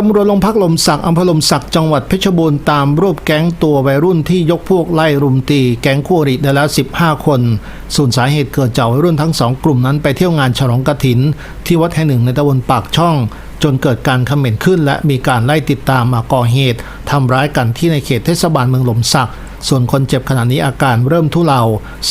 ตำรวจโรงพักลมสักอำเภอลมสักจังหวัดเพชรบูรณ์ตามรวบแก๊งตัววัยรุ่นที่ยกพวกไล่รุมตีแก๊งคู่อริได้แล้ว 15 คน ส่วนสาเหตุเกิดจากวัยรุ่นทั้งสองกลุ่มนั้นไปเที่ยวงานฉลองกฐิน ที่วัดแห่งหนึ่งในตำบลปากช่อง จนเกิดการคอมเขมนขึ้น และมีการไล่ติดตามมาก่อเหตุทำร้ายกันที่ในเขตเทศบาลเมืองลมสัก ส่วนคนเจ็บขณะนี้อาการเริ่มทุเลา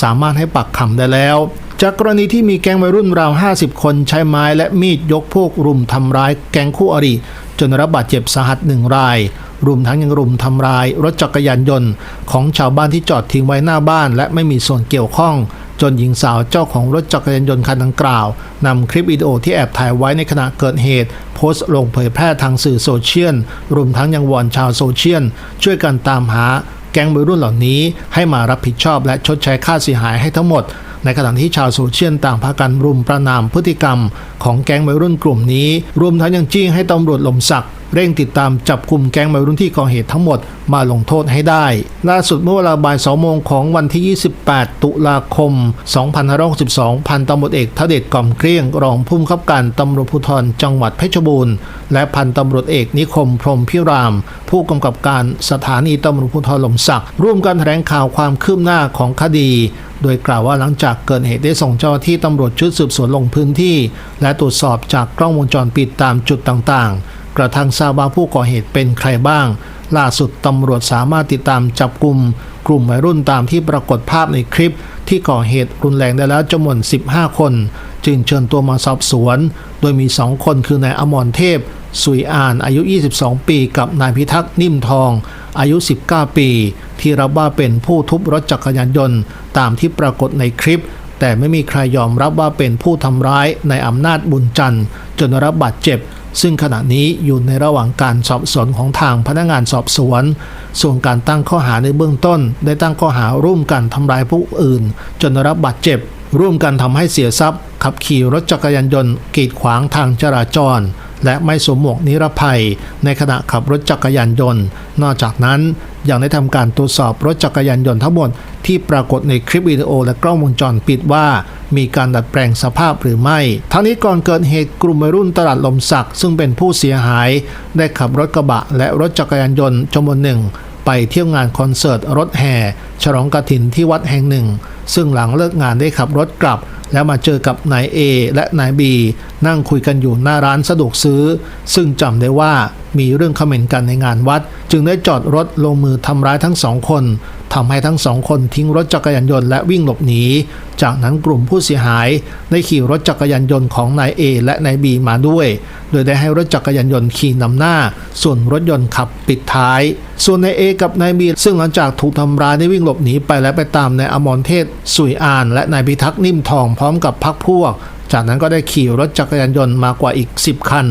สามารถให้ปักคำได้แล้วจากกรณีที่มีแก๊งวัยรุ่นราว 50 คนใช้ไม้และมีดยกพวกรุมทำร้ายแก๊งคู่อริ จนรับบาดเจ็บสาหัสหนึ่งราย รวมทั้งยังรุมทำร้ายรถจักรยานยนต์ ของชาวบ้านที่จอดทิ้งไว้หน้าบ้าน และไม่มีส่วนเกี่ยวข้อง จนหญิงสาวเจ้าของรถจักรยานยนต์คันดังกล่าวนำคลิปวิดีโอที่แอบถ่ายไว้ในขณะเกิดเหตุ โพสต์ลงเผยแพร่ทางสื่อโซเชียลรวมทั้งยังวอนชาวโซเชียลช่วยกันตามหาแก๊งวัยรุ่นเหล่านี้ให้มารับผิดชอบและชดใช้ค่าเสียหายให้ทั้งหมด ในขณะที่ชาวโซเชียลต่างพากันรุมประนามพฤติกรรมของแก๊งวัยรุ่นกลุ่มนี้ รวมทั้งยังจี้ให้ตำรวจหลมสัก เร่งติดตามจับกลุ่มแก๊งวัยรุ่นที่ก่อเหตุทั้งหมดมาลงโทษให้ได้ ล่าสุดเมื่อเวลาบ่าย2โมงของวันที่ 28 ตุลาคม 2562 พันตำรวจเอกทเดชกล่อมเกลี้ยง รองผู้บังคับการตำรวจภูธรจังหวัดเพชรบูรณ์ และพันตำรวจเอกนิคมพรมพิราม ผู้กำกับการสถานีตำรวจภูธรหลมสัก ร่วมกันแถลงข่าวความคืบหน้าของคดีโดยกล่าวว่าหลังจากเกิดเหตุได้ส่งเจ้าหน้าที่ตำรวจชุดสืบสวนลงพื้นที่ และตรวจสอบจากกล้องวงจรปิดตามจุดต่างๆ กระทั่งทราบว่าผู้ก่อเหตุเป็นใครบ้าง ล่าสุดตำรวจสามารถติดตามจับกลุ่ม กลุ่มวัยรุ่นตามที่ปรากฏภาพในคลิป ที่ก่อเหตุรุนแรงได้แล้วจำนวน 15 คน จึงเชิญตัวมาสอบสวน โดยมี 2 คนคือนายอมรเทพ สุยอานอายุ 22 ปีกับนายพิทักษ์นิ่มทอง อายุ 19 ปี ที่รับว่าเป็นผู้ทุบรถจักรยานยนต์ ตามที่ปรากฏในคลิปแต่ไม่มีใครยอมรับว่าเป็นผู้ทำร้ายในอำนาจบุญจันทร์จนรับบาดเจ็บ ซึ่งขณะนี้อยู่ในระหว่างการสอบสวนของทางพนักงานสอบสวน ส่วนการตั้งข้อหาในเบื้องต้น ได้ตั้งข้อหาร่วมกันทำร้ายผู้อื่น จนรับบาดเจ็บ ร่วมกันทำให้เสียทรัพย์ ขับขี่รถจักรยานยนต์กีดขวางทางจราจร และไม่สวมหมวกนิรภัย ในขณะขับรถจักรยานยนต์ นอกจากนั้นยังได้ทำการตรวจสอบรถจักรยานยนต์ทั้งหมดที่ปรากฏในคลิปวิดีโอและกล้องวงจรปิดว่า มีการดัดแปลงสภาพหรือไม่ ทั้งนี้ก่อนเกิดเหตุกลุ่มวัยรุ่นตลาดลมสักซึ่งเป็นผู้เสียหาย ได้ขับรถกระบะและรถจักรยานยนต์จำนวนหนึ่ง ไปเที่ยวงานคอนเสิร์ตรถแห่ ฉลองกฐินที่วัดแห่งหนึ่ง ซึ่งหลังเลิกงานได้ขับรถกลับ แล้วมาเจอกับนายเอและนายบีนั่งคุยกันอยู่หน้าร้านสะดวกซื้อ ซึ่งจำได้ว่ามีเรื่องเขม่นกันในงานวัด จึงได้จอดรถลงมือทำร้ายทั้งสองคนทำให้ทั้งสองคนทิ้งรถจักรยานยนต์และวิ่งหลบหนี จากนั้นกลุ่มผู้เสียหาย ได้ขี่รถจักรยานยนต์ของนายเอและนายบีมาด้วย โดยได้ให้รถจักรยานยนต์ขี่นำหน้า ส่วนรถยนต์ขับปิดท้าย ส่วนนายเอกับนายบีซึ่งหลังจากถูกทำร้ายได้วิ่งหลบหนีไปและไปตามนายอมรเทพ สุยอานและนายพิทักษ์นิ่มทองพร้อมกับพักพวก จากนั้นก็ได้ขี่รถจักรยานยนต์มากว่าอีก 10 คัน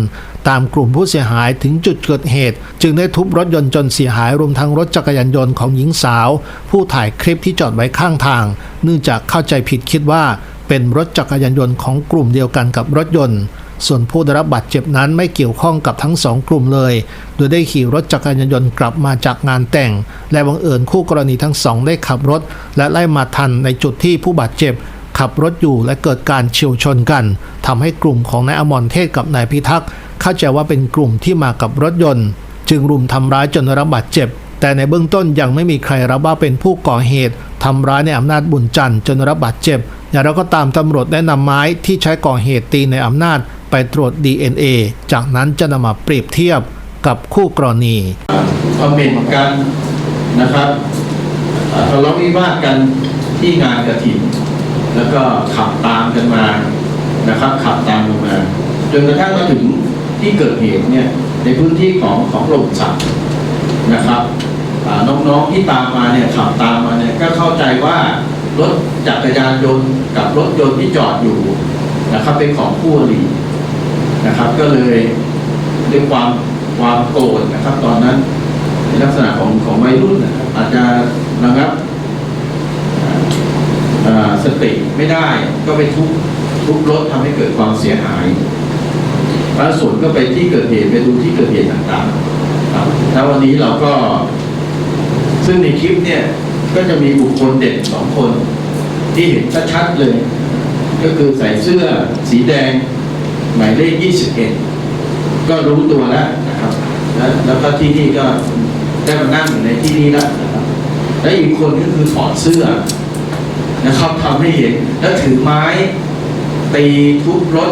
ตามกลุ่มผู้เสียหายถึงจุดเกิดเหตุ จึงได้ทุบรถยนต์จนเสียหายรวมทั้งรถจักรยานยนต์ของหญิงสาว ผู้ถ่ายคลิปที่จอดไว้ข้างทาง เนื่องจากเข้าใจผิดคิดว่าเป็นรถจักรยานยนต์ของกลุ่มเดียวกันกับรถยนต์ ส่วนผู้ได้รับบาดเจ็บนั้นไม่เกี่ยวข้องกับทั้งสองกลุ่มเลย โดยได้ขี่รถจักรยานยนต์กลับมาจากงานแต่ง และบังเอิญคู่กรณีทั้งสองได้ขับรถ และไล่มาทันในจุดที่ผู้บาดเจ็บ ขับรถอยู่และเกิดการเฉียวชนกันทำให้กลุ่มของนายอมรเทศกับนายพิทักษ์เข้าใจว่าเป็นกลุ่มที่มากับรถยนต์ จึงรุมทำร้ายจนได้รับบาดเจ็บ แต่ในเบื้องต้นยังไม่มีใครรับว่าเป็นผู้ก่อเหตุทำร้ายในอำนาจบุญจันทร์จนรับบาดเจ็บอย่างไรก็ตามตำรวจได้นำไม้ที่ใช้ก่อเหตุตีในอำนาจ ไปตรวจ DNA จากนั้นจะนำมาเปรียบเทียบกับคู่กรณีคอมเมนกันนะครับอ่าทะเลาะวิวาทกันที่งานกระถิ่น แล้วก็ขับตามกันมานะครับ ขับตามกันมาจนกระทั่งมาถึงที่เกิดเหตุเนี่ยในพื้นที่ของของลมสักนะครับน้องๆที่ตามมาเนี่ยขับตามมาเนี่ยก็เข้าใจว่ารถจักรยานยนต์กับรถยนต์ที่จอดอยู่นะครับเป็นของคู่อริ นะครับ ก็เลยด้วยความความโกรธนะครับ ตอนนั้นในลักษณะของของวัยรุ่นนะครับอาจจะระงับสติไม่ได้ก็ไปทุบทุบรถทำให้เกิดความเสียหายแล้วส่วนก็ไปที่เกิดเหตุไปดูที่เกิดเหตุต่างๆครับแล้ววันนี้เราก็ ซึ่งในคลิปเนี่ยก็จะมีบุคคลเด่นสองคน ที่เห็นชัดๆเลย ก็คือใส่เสื้อสีแดง หมายเลข 21 ก็รู้ตัวแล้วนะครับ แล้วแล้วก็ที่นี่ก็ได้มานั่งอยู่ในที่นี้แล้วนะครับ และอีกคนก็คือถอดเสื้อนะครับทำให้เห็นแล้วถือไม้ตีทุบรถ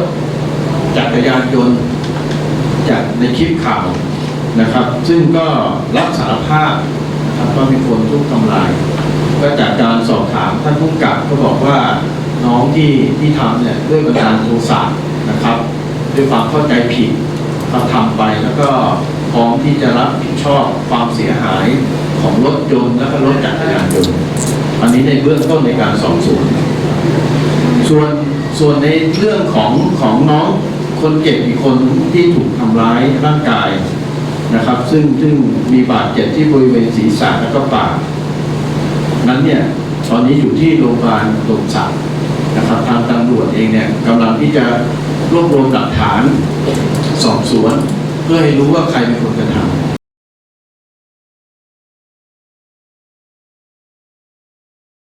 จักรยานยนต์จากในคลิปข่าวนะครับ ซึ่งก็รับสารภาพนะครับว่าเป็นคนทุบทำลาย ก็จากการสอบถามท่านผู้กำกับก็บอกว่าน้องที่ที่ทำเนี่ยด้วยบันดาลโทสะ นะครับด้วยความเข้าใจผิดเขาทำไปแล้วก็พร้อมที่จะรับผิดชอบความเสียหายของรถยนต์และก็รถจักรยานยนต์อันนี้ในเบื้องต้นในการสอบสวนส่วนส่วนในเรื่องของของน้องคนเจ็บอีกคนที่ถูกทำร้ายร่างกายนะครับ ซึ่งซึ่งมีบาดเจ็บที่บริเวณศีรษะและก็ปากนั้นเนี่ยตอนนี้อยู่ที่โรงพยาบาลตงสักนะครับทางตำรวจเองเนี่ยกำลังที่จะ รวบรวมหลักฐานสอบสวน เพื่อให้รู้ว่าใครเป็นคนกระทำ